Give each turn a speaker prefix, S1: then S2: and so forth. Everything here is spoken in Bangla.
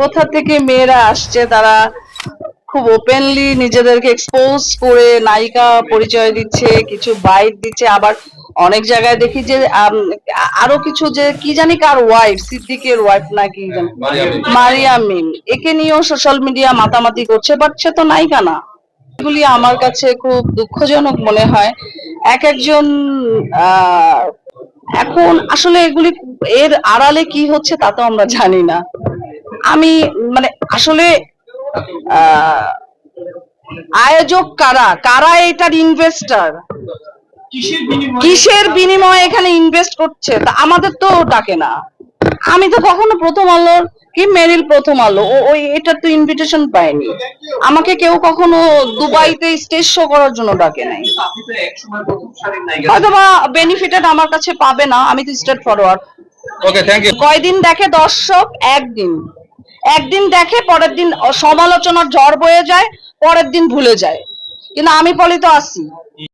S1: কোথা থেকে মেয়েরা আসছে তারা খুব ওপেনলি নিজেদেরকে এক্সপোজ করে নায়িকা পরিচয় দিচ্ছে, কিছু বাইট দিচ্ছে। আবার অনেক জায়গায় দেখি যে আরও কিছু যে, কি জানি কার ওয়াইফ সিদ্দিকের ওয়াইফ নাকি জানি। মারিয়াম মিম। একে নিয়েও সোশ্যাল মিডিয়া মাতামাতি করছে বাট সে তো নায়িকা না। এগুলি আমার কাছে খুব দুঃখজনক মনে হয়। এক একজন এখন আসলে এগুলি এর আড়ালে কি হচ্ছে তা তো আমরা জানি না। আমি মানে আসলে আহ, আয়োজক কারা? কারা এটার ইনভেস্টার কিসের বিনিময়ে? এখানে ইনভেস্ট করছে? তা আমাদের তো ডাকে না। আমি তো কখনো প্রথম আলোর কি মেরিল প্রথম আলো? ও ওই এটার তো ইনভিটেশন পাইনি আমাকে কেউ কখনো দুবাইতে স্টেজ শো করার জন্য ডাকে নাই।
S2: আপনি তো এক সময় প্রথম সারির নায়িকা
S1: হয়তো বা বেনিফিটেড আমার কাছে পাবে না আমি তো straightforward
S3: okay thank you
S1: কয়দিন দেখে দর্শক? একদিন। একদিন দেখে, পরের দিন সমালোচনার ঝড় বয়ে যায়, পরের দিন ভুলে যায়। কিন্তু আমি পলি তো আসি